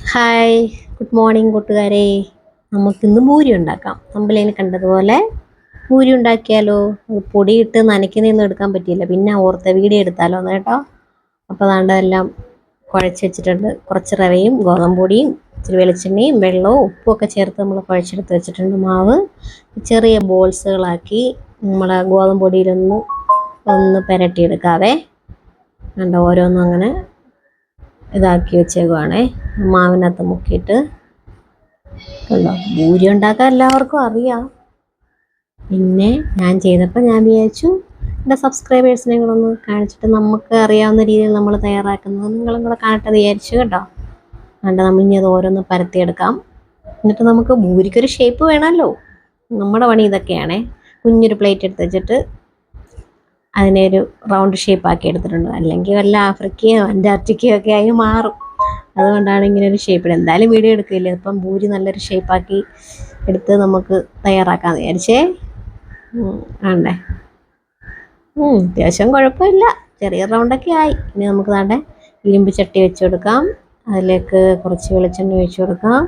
Hi good morning കൂട്ടുകാരെ. നമുക്കിന്ന് പൂരി ഉണ്ടാക്കാം. അമ്പലേനെ കണ്ടതുപോലെ പൂരി ഉണ്ടാക്കിയാലോ? പൊടിയിട്ട് നനയ്ക്കുന്നതൊന്നും എടുക്കാൻ പറ്റിയില്ല. പിന്നെ ഓർത്ത വീഡിയോ എടുത്താലോ എന്ന് കേട്ടോ. അപ്പോൾ അതാണ്ട് എല്ലാം കുഴച്ച് വെച്ചിട്ടുണ്ട്. കുറച്ച് റവയും ഗോതമ്പ് പൊടിയും ഇച്ചിരി വെളിച്ചെണ്ണയും വെള്ളവും ഉപ്പും ഒക്കെ ചേർത്ത് നമ്മൾ കുഴച്ചെടുത്ത് വെച്ചിട്ടുണ്ട് മാവ്. ചെറിയ ബോൾസുകളാക്കി നമ്മൾ ഗോതമ്പ് പൊടിയിലൊന്നും ഒന്ന് പുരട്ടിയെടുക്കാവേ. കണ്ടോ ഓരോന്നും അങ്ങനെ ഇതാക്കി വെച്ചേക്കുവാണേ. മാവിനകത്ത് മുക്കിയിട്ട്. കണ്ടോ? ഭൂരി ഉണ്ടാക്കാൻ എല്ലാവർക്കും അറിയാം. പിന്നെ ഞാൻ ചെയ്തപ്പോൾ ഞാൻ വിചാരിച്ചു എന്റെ സബ്സ്ക്രൈബേഴ്സിനെ കൂടെ ഒന്ന് കാണിച്ചിട്ട് നമുക്ക് അറിയാവുന്ന രീതിയിൽ നമ്മൾ തയ്യാറാക്കുന്നത് നിങ്ങളും കൂടെ കാണട്ടെ വിചാരിച്ചു കേട്ടോ. അതുകൊണ്ട് നമ്മൾ ഇനി അത് ഓരോന്ന് പരത്തിയെടുക്കാം. എന്നിട്ട് നമുക്ക് ഭൂരിക്കൊരു ഷേപ്പ് വേണമല്ലോ. നമ്മുടെ പണി ഇതൊക്കെയാണേ. കുഞ്ഞൊരു പ്ലേറ്റ് എടുത്ത് വെച്ചിട്ട് അതിനെ ഒരു റൗണ്ട് ഷേപ്പ് ആക്കി എടുത്തിട്ടുണ്ട്. അല്ലെങ്കിൽ വല്ല ആഫ്രിക്കയോ അന്റാർട്ടിക്കയോ ഒക്കെ ആയി മാറും. അതുകൊണ്ടാണ് ഇങ്ങനെ ഒരു ഷേപ്പ് എന്തായാലും വീഡിയോ എടുക്കില്ല ഇപ്പം ഭൂരി നല്ലൊരു ഷേപ്പാക്കി എടുത്ത് നമുക്ക് തയ്യാറാക്കാമെന്ന് വിചാരിച്ചേ. ആണ്ടേ? അത്യാവശ്യം കുഴപ്പമില്ല. ചെറിയ റൗണ്ടൊക്കെ ആയി. ഇനി നമുക്ക് താണ്ടെ ഇരുമ്പ് ചട്ടി വെച്ച് കൊടുക്കാം. അതിലേക്ക് കുറച്ച് വെളിച്ചെണ്ണ ഒഴിച്ചു കൊടുക്കാം.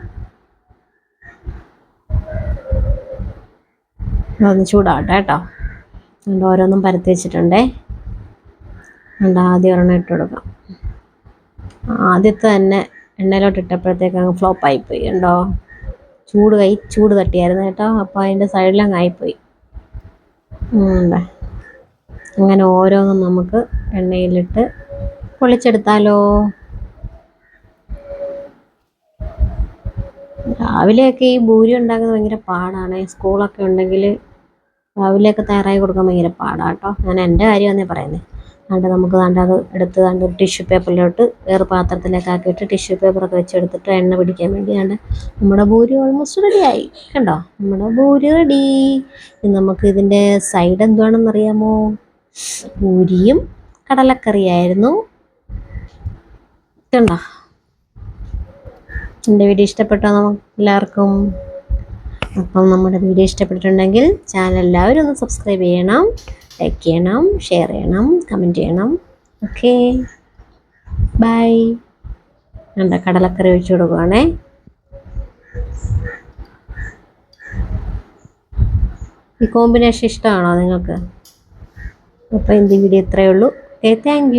അതൊന്ന് ചൂടാവട്ടെ കേട്ടോ. അതുകൊണ്ട് ഓരോന്നും പരത്തി വെച്ചിട്ടുണ്ടേ. അതുകൊണ്ട് ആദ്യം ഒരെണ്ണം ഇട്ട് കൊടുക്കാം. ആദ്യത്തെ തന്നെ എണ്ണയിലോട്ട് ഇട്ടപ്പോഴത്തേക്ക് അങ്ങ് ഫ്ലോപ്പ് ആയിപ്പോയി ഉണ്ടോ ചൂട് കൈ ചൂട് തട്ടിയായിരുന്നു കേട്ടോ. അപ്പോൾ അതിന്റെ സൈഡിലങ്ങ് ആയിപ്പോയി. ഉണ്ടേ അങ്ങനെ ഓരോന്നും നമുക്ക് എണ്ണയിലിട്ട് പൊളിച്ചെടുത്താലോ? രാവിലെയൊക്കെ ഈ ഭൂരി ഉണ്ടാക്കുന്നത് ഭയങ്കര പാടാണ്. സ്കൂളൊക്കെ ഉണ്ടെങ്കിൽ രാവിലെയൊക്കെ തയ്യാറായി കൊടുക്കാൻ ഭയങ്കര പാടാണ് കേട്ടോ. ഞാൻ എന്റെ കാര്യമാണേ പറയുന്നത് അതുകൊണ്ട് നമുക്ക് കണ്ട് അത് എടുത്ത് കണ്ട് ടിഷ്യൂ പേപ്പറിലോട്ട് വേറെ പാത്രത്തിലേക്ക് ആക്കിയിട്ട് ടിഷ്യൂ പേപ്പറൊക്കെ വെച്ചെടുത്തിട്ട് എണ്ണ പിടിക്കാൻ വേണ്ടി കണ്ട് നമ്മുടെ ഭൂരി ഓൾമോസ്റ്റ് റെഡിയായി കണ്ടോ? നമ്മുടെ ഭൂരി റെഡി നമുക്ക് ഇതിന്റെ സൈഡ് എന്തുവാണെന്ന് അറിയാമോ? പൂരിയും കടലക്കറിയായിരുന്നു. കണ്ടോ? എന്റെ വീഡിയോ ഇഷ്ടപ്പെട്ടോ എല്ലാവർക്കും? അപ്പം നമ്മുടെ വീഡിയോ ഇഷ്ടപ്പെട്ടിട്ടുണ്ടെങ്കിൽ ചാനൽ എല്ലാവരും ഒന്ന് സബ്സ്ക്രൈബ് ചെയ്യണം ലൈക്ക് ചെയ്യണം ഷെയർ ചെയ്യണം കമന്റ് ചെയ്യണം. ഓക്കെ ബൈ എന്താ കടലക്കറി ഒഴിച്ചു കൊടുക്കുവാണേ. ഈ കോമ്പിനേഷൻ ഇഷ്ടമാണോ നിങ്ങൾക്ക്? അപ്പോൾ എന്റെ വീഡിയോ ഇത്രയേ ഉള്ളൂ. Okay thank